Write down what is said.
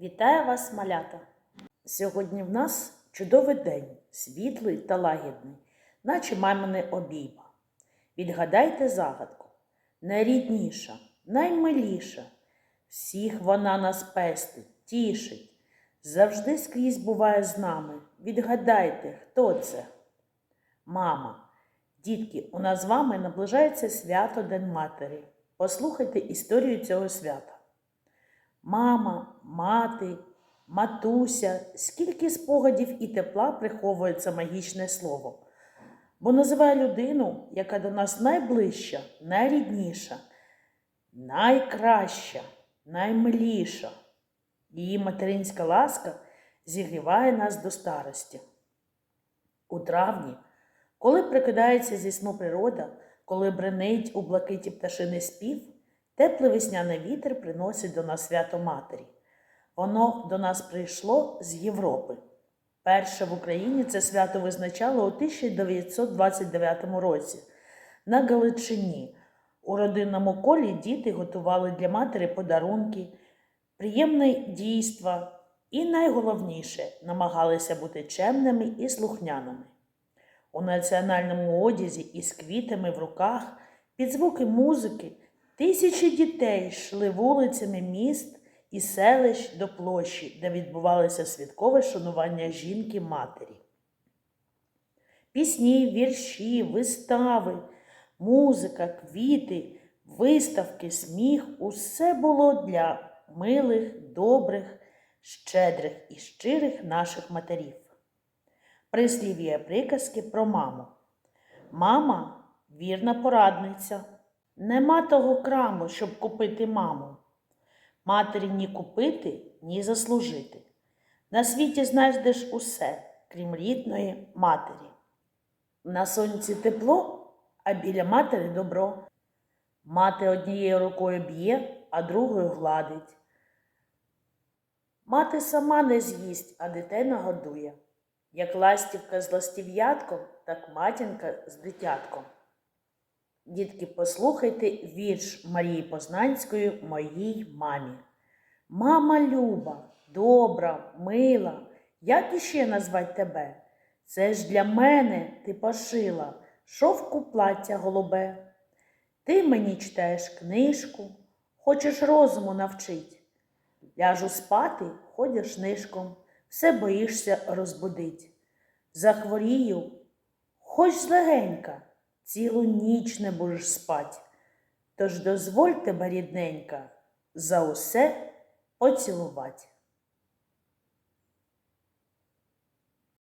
Вітаю вас, малята! Сьогодні в нас чудовий день, світлий та лагідний, наче мамине обійма. Відгадайте загадку. Найрідніша, наймиліша. Всіх вона нас пестить, тішить. Завжди скрізь буває з нами. Відгадайте, хто це? Мама. Дітки, у нас з вами наближається свято День Матері. Послухайте історію цього свята. Мама, мати, матуся, скільки спогадів і тепла приховує це магічне слово, бо називає людину, яка до нас найближча, найрідніша, найкраща, наймиліша. Її материнська ласка зігріває нас до старості. У травні, коли прикидається зі сну природа, коли бренить у блакиті пташиний спів, теплий весняний вітер приносить до нас свято Матері. Воно до нас прийшло з Європи. Перше в Україні це свято визначало у 1929 році на Галичині. У родинному колі діти готували для матері подарунки, приємне дійства і найголовніше намагалися бути чемними і слухняними. У національному одязі із квітами в руках, під звуки музики, тисячі дітей йшли вулицями міст і селищ до площі, де відбувалося святкове шанування жінки матері. Пісні, вірші, вистави, музика, квіти, виставки, сміх усе було для милих, добрих, щедрих і щирих наших матерів. Прислів'я приказки про маму. Мама вірна порадниця. Нема того краму, щоб купити маму. Матері ні купити, ні заслужити. На світі знайдеш усе, крім рідної матері. На сонці тепло, а біля матері добро. Мати однією рукою б'є, а другою гладить. Мати сама не з'їсть, а дітей нагодує. Як ластівка з ластів'ятком, так матінка з дитятком. Дітки, послухайте вірш Марії Познанської моїй мамі. Мама люба, добра, мила, як іще назвать тебе? Це ж для мене ти пошила шовку плаття голубе. Ти мені читаєш книжку, хочеш розуму навчить. Ляжу спати, ходиш нишком, все боїшся розбудить. Захворію, хоч злегенька, цілу ніч не будеш спать. Тож дозволь тебе, рідненька, за усе поцілувати.